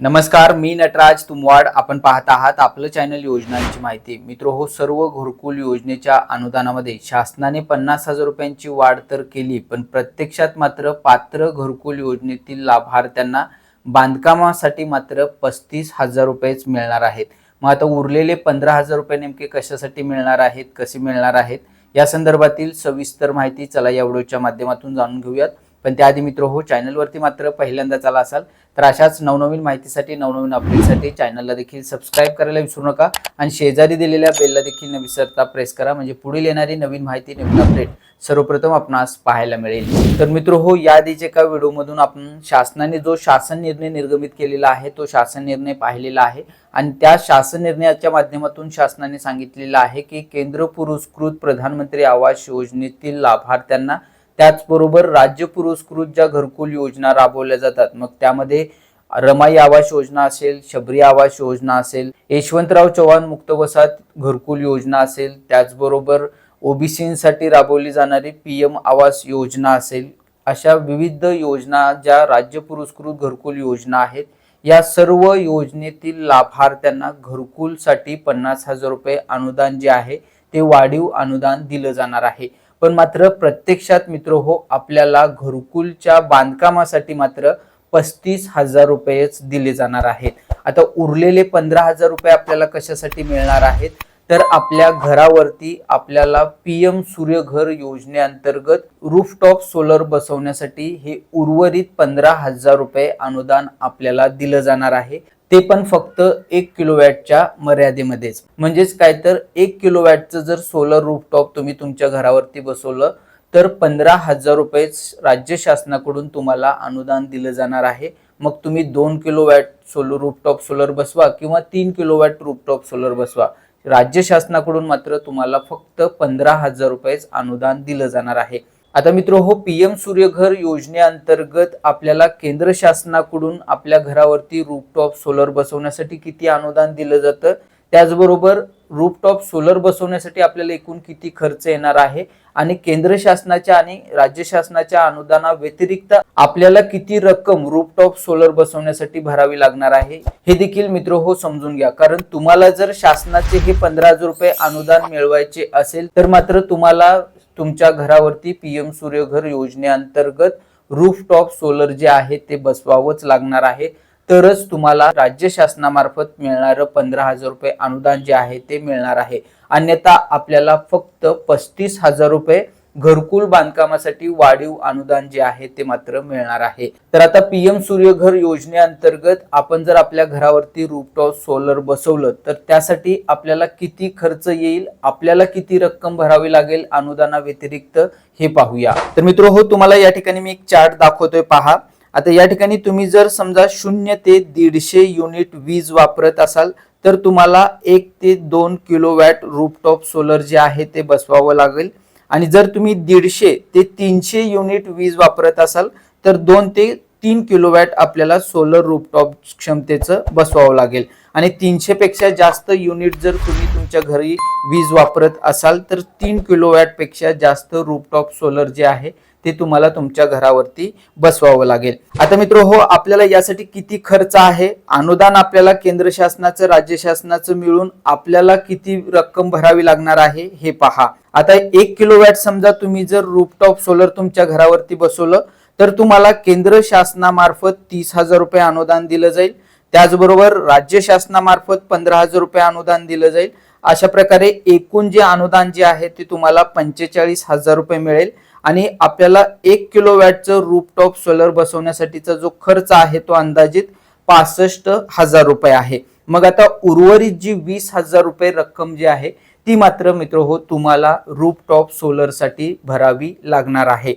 नमस्कार मी नटराज तुमवाड. आपण पाहत आहात आपलं चॅनल योजनांची माहिती. मित्र हो सर्व घरकुल योजनेच्या अनुदानामध्ये शासनाने पन्नास हजार रुपयांची वाढ तर केली पण प्रत्यक्षात मात्र पात्र घरकुल योजनेतील लाभार्थ्यांना बांधकामासाठी मात्र पस्तीस हजार रुपयेच मिळणार आहेत. मग आता उरलेले पंधरा हजार रुपये नेमके कशासाठी मिळणार आहेत कसे मिळणार आहेत या संदर्भातील सविस्तर माहिती चला या व्हिडिओच्या माध्यमातून जाणून घेऊयात. पण त्याआधी मित्र हो चॅनलवरती मात्र पहिल्यांदा आला असाल तर अशाच नवनवीन माहितीसाठी नवनवीन अपडेटसाठी चॅनलला देखील सबस्क्राईब करायला विसरू नका. आणि शेजारी दिलेल्या बेलला देखील न विसरता प्रेस करा. म्हणजे पुढील येणारी नवीन माहिती नवीन अपडेट सर्वप्रथम आपणास पाहायला मिळेल. तर मित्र हो या आधीच्या एका व्हिडिओमधून आपण शासनाने जो शासन निर्णय निर्गमित केलेला आहे तो शासन निर्णय पाहिलेला आहे. आणि त्या शासन निर्णयाच्या माध्यमातून शासनाने सांगितलेलं आहे की केंद्र पुरस्कृत प्रधानमंत्री आवास योजनेतील लाभार्थ्यांना त्याचबरोबर राज्य पुरस्कृत ज्या घरकुल योजना राबवल्या जातात मग त्यामध्ये रमाई आवास योजना असेल शबरी आवास योजना असेल यशवंतराव चव्हाण मुक्त वसाहत घरकुल योजना असेल त्याचबरोबर ओबीसीसाठी राबवली जाणारी पी एम आवास योजना असेल अशा विविध योजना ज्या राज्य पुरस्कृत घरकुल योजना आहेत या सर्व योजनेतील लाभार्थ्यांना घरकुलसाठी पन्नास हजार रुपये अनुदान जे आहे ते वाढीव अनुदान दिलं जाणार आहे. पण मात्र प्रत्यक्षात मित्र हो आपल्याला घरकुलच्या बांधकामासाठी मात्र पस्तीस हजार रुपयेच दिले जाणार आहेत. आता उरलेले पंधरा हजार रुपये आपल्याला कशासाठी मिळणार आहेत? तर आपल्या घरावरती आपल्याला पी एम सूर्यघर योजनेअंतर्गत रूफटॉप सोलर बसवण्यासाठी हे उर्वरित पंधरा हजार रुपये अनुदान आपल्याला दिलं जाणार आहे. ते पण फक्त एक किलोवॅटच्या मर्यादेमध्येच. म्हणजेच काय तर एक किलोवॅटचं जर सोलर रूफटॉप तुम्ही तुमच्या घरावरती बसवलं तर पंधरा हजार रुपये राज्य शासनाकडून तुम्हाला अनुदान दिलं जाणार आहे. मग तुम्ही दोन किलोवॅट सोलर रूफटॉप सोलर बसवा किंवा तीन किलोवॅट रूफटॉप सोलर बसवा. राज्य शासनाकडून मात्र तुम्हाला फक्त पंधरा हजार रुपयेच अनुदान दिलं जाणार आहे. आता मित्र हो पी एम सूर्यघर योजनेअंतर्गत आपल्याला केंद्र शासनाकडून आपल्या घरावरती रूपटॉप सोलर बसवण्यासाठी किती अनुदान दिलं जातं? त्याचबरोबर रूपटॉप सोलर बसवण्यासाठी आपल्याला एकूण किती खर्च येणार आहे? आणि केंद्र शासनाच्या आणि राज्य शासनाच्या अनुदाना व्यतिरिक्त आपल्याला किती रक्कम रूपटॉप सोलर बसवण्यासाठी भरावी लागणार आहे? हे देखील मित्र हो समजून घ्या. कारण तुम्हाला जर शासनाचे हे पंधरा हजार रुपये अनुदान मिळवायचे असेल तर मात्र तुम्हाला तुमच्या घरावरती पीएम सूर्यघर योजनेअंतर्गत रूफटॉप सोलर जे आहे ते बसवावंच लागणार आहे. तरच तुम्हाला राज्य शासनामार्फत मिळणारं पंधरा हजार रुपये अनुदान जे आहे ते मिळणार आहे. अन्यथा आपल्याला फक्त पस्तीस हजार रुपये घरकुल बांधकामासाठी वाढीव अनुदान जे आहे ते मात्र मिळणार आहे. तर आता पीएम सूर्यघर योजनेअंतर्गत आपण जर आपल्या घरावरती रूपटॉप सोलर बसवलं तर त्यासाठी आपल्याला किती खर्च येईल? आपल्याला किती रक्कम भरावी लागेल अनुदाना व्यतिरिक्त हे पाहूया. तर मित्र हो तुम्हाला या ठिकाणी मी एक चार्ट दाखवतोय पहा. आता या ठिकाणी तुम्ही जर समजा शून्य ते दीडशे युनिट वीज वापरत असाल तर तुम्हाला एक ते दोन किलो वॅट रूपटॉप सोलर जे आहे ते बसवावं लागेल. आणि जर तुम्ही दीडशे ते तीनशे युनिट वीज वापरत असाल तर दोन ते तीन किलोवॅट आपल्याला सोलर रूपटॉप क्षमतेचं बसवावं लागेल. आणि तीनशेपेक्षा जास्त युनिट जर तुम्ही तुमच्या घरी वीज वापरत असाल तर तीन किलोवॅटपेक्षा जास्त रूपटॉप सोलर जे आहे ते तुम्हाला तुमच्या घरावरती बसवावं लागेल. आता मित्र हो आपल्याला यासाठी किती खर्च आहे? अनुदान आपल्याला केंद्र शासनाचं राज्य शासनाचं मिळून आपल्याला किती रक्कम भरावी लागणार आहे हे पहा. आता एक किलोवॅट समजा तुम्ही जर रूपटॉप सोलर तुमच्या घरावरती बसवलं तर तुम्हाला केंद्र शासनामार्फत तीस हजार रुपये अनुदान दिलं जाईल. त्याचबरोबर राज्य शासनामार्फत पंधरा हजार रुपये अनुदान दिलं जाईल. अशा प्रकारे एकूण जे अनुदान जे आहे ते तुम्हाला पंचेचाळीस हजार रुपये मिळेल. आणि आपल्याला एक किलो वॅटचं रूपटॉप सोलर बसवण्यासाठीचा जो खर्च आहे तो अंदाजित पासष्ट हजार रुपये आहे. मग आता उर्वरित जी वीस हजार रुपये रक्कम जी आहे ती मात्र मित्र हो तुम्हाला रूपटॉप सोलरसाठी भरावी लागणार आहे.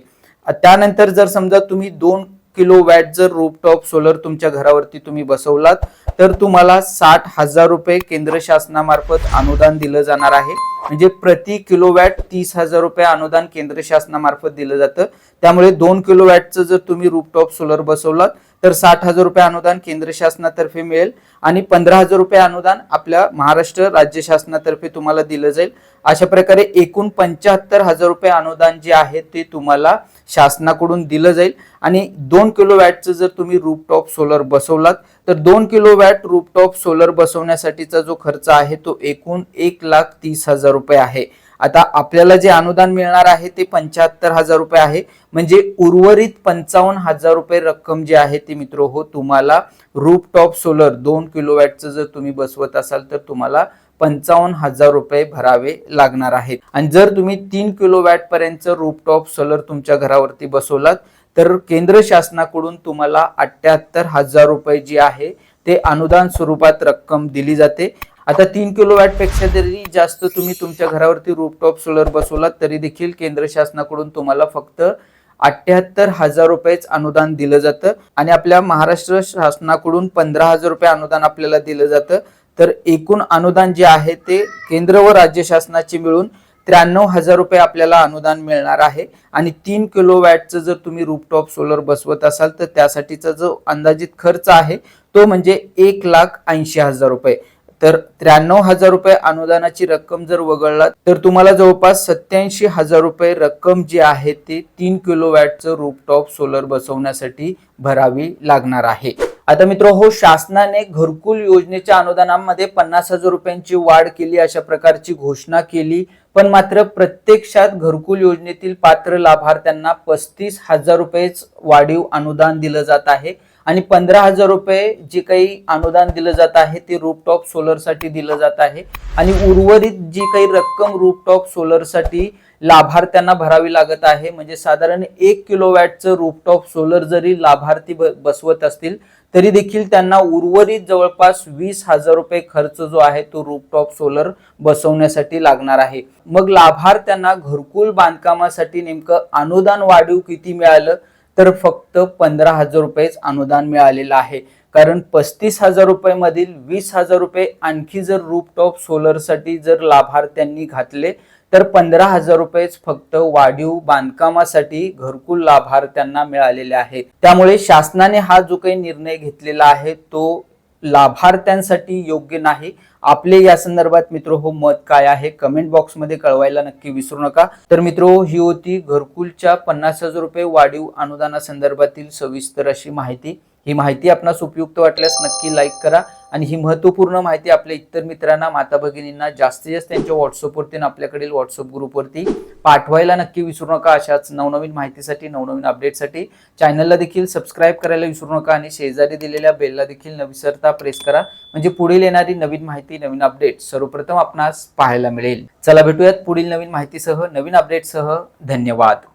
त्यानंतर जर समजा तुम्ही दोन किलो वॅट जर रूपटॉप सोलर तुमच्या घरावरती तुम्ही बसवलात तर तुम्हाला साठ हजार रुपये केंद्र शासनामार्फत अनुदान दिलं जाणार आहे. म्हणजे प्रति किलो वॅट तीस हजार रुपये अनुदान केंद्र शासनामार्फत दिलं जातं. त्यामुळे दोन किलो वॅटचं जर तुम्ही रूपटॉप सोलर बसवलात तर साठ हजार रुपये अनुदान केंद्र शासनातर्फे मिळेल आणि पंधरा हजार रुपये अनुदान आपल्या महाराष्ट्र राज्य शासनातर्फे तुम्हाला दिलं जाईल. अशा प्रकारे एकूण पंच्याहत्तर हजार रुपये अनुदान जे आहे ते तुम्हाला शासनाकडून दिलं जाईल. आणि दोन किलो वॅटचं जर तुम्ही रूपटॉप सोलर बसवलात तर दोन किलो वॅट रूपटॉप सोलर बसवण्यासाठीचा जो खर्च आहे तो एकूण एक लाख तीस हजार रुपये आहे. आता आपल्याला जे अनुदान मिळणार आहे ते पंच्याहत्तर हजार रुपये आहे. म्हणजे उर्वरित पंचावन्न हजार रुपये रक्कम जी आहे ती मित्र हो तुम्हाला रूपटॉप सोलर दोन किलोवॅटचं जर तुम्ही बसवत असाल तर तुम्हाला पंचावन्न हजार रुपये भरावे लागणार आहेत. आणि जर तुम्ही तीन किलो वॅट पर्यंत रूपटॉप सोलर तुमच्या घरावरती बसवलात तर केंद्र शासनाकडून तुम्हाला अठ्याहत्तर हजार रुपये जी आहे ते अनुदान स्वरूपात रक्कम दिली जाते. आता तीन किलो वॅटपेक्षा जरी जास्त तुम्ही तुमच्या घरावरती रूपटॉप सोलर बसवलात तरी देखील केंद्र शासनाकडून तुम्हाला फक्त अठ्याहत्तर हजार रुपयेच अनुदान दिलं जातं. आणि आपल्या महाराष्ट्र शासनाकडून पंधरा हजार रुपये अनुदान आपल्याला दिलं जातं. तर एकूण अनुदान जे आहे ते केंद्र व राज्य शासनाचे मिळून त्र्याण्णव हजार रुपये आपल्याला अनुदान मिळणार आहे. आणि तीन किलो वॅटचं जर तुम्ही रूपटॉप सोलर बसवत असाल तर त्यासाठीचा जो अंदाजित खर्च आहे तो म्हणजे एक लाख ऐंशी हजार रुपये. तर त्र्याण्णव हजार रुपये अनुदानाची रक्कम जर वगळला तर तुम्हाला जवळपास सत्याऐंशी हजार रुपये रक्कम जी आहे ती तीन किलो वॅटचं रूपटॉप सोलर बसवण्यासाठी भरावी लागणार आहे. आता मित्र हो शासनाने घरकुल योजनेच्या अनुदानामध्ये पन्नास हजार रुपयांची वाढ केली अशा प्रकारची घोषणा केली पण मात्र प्रत्यक्षात घरकुल योजनेतील पात्र लाभार्थ्यांना पस्तीस हजार रुपयेच वाढीव अनुदान दिलं जात आहे. आणि पंधरा हजार रुपये जे काही अनुदान दिलं जात आहे ते रूपटॉप सोलरसाठी दिलं जात आहे. आणि उर्वरित जी काही रक्कम रूपटॉप सोलरसाठी लाभार्थ्यांना भरावी लागत आहे म्हणजे साधारण एक किलो वॅटचं रूपटॉप सोलर जरी लाभार्थी बसवत असतील तरी देखील त्यांना उर्वरित जवळपास वीस हजार रुपये खर्च जो आहे तो रूपटॉप सोलर बसवण्यासाठी लागणार आहे. मग लाभार्थ्यांना घरकुल बांधकामासाठी नेमकं अनुदान वाढीव किती मिळालं? तर फक्त पंधरा हजार रुपयेच अनुदान मिळालेलं आहे. कारण पस्तीस हजार रुपयेमधील वीस हजार रुपये आणखी जर रूपटॉप सोलरसाठी जर लाभार्थ्यांनी घातले तर पंधरा हजार रुपयेच फक्त वाढीव बांधकामासाठी घरकुल लाभार्थ्यांना मिळालेले आहे. त्यामुळे शासनाने हा जो काही निर्णय घेतलेला आहे तो लाभार्थ्यांसाठी योग्य नाही. आपले या संदर्भात मित्र हो मत काय आहे? कमेंट बॉक्समध्ये कळवायला नक्की विसरू नका. तर मित्र ही होती घरकुलच्या पन्नास हजार रुपये वाढीव अनुदानासंदर्भातील सविस्तर अशी माहिती. ही माहिती आपणास उपयुक्त वाटल्यास नक्की लाईक करा. आणि ही महत्त्वपूर्ण माहिती आपल्या इतर मित्रांना माता भगिनींना जास्तीत जास्त त्यांच्या व्हॉट्सअपवरती आणि आपल्याकडील व्हॉट्सअप ग्रुपवरती पाठवायला नक्की विसरू नका अशाच नवनवीन माहितीसाठी नवनवीन अपडेटसाठी चॅनलला देखील सबस्क्राईब करायला विसरू नका आणि शेजारी दिलेल्या बेलला देखील न विसरता प्रेस करा. म्हणजे पुढील येणारी नवीन माहिती नवीन अपडेट सर्वप्रथम आपणास पाहायला मिळेल. चला भेटूयात पुढील नवीन माहितीसह नवीन अपडेटसह धन्यवाद.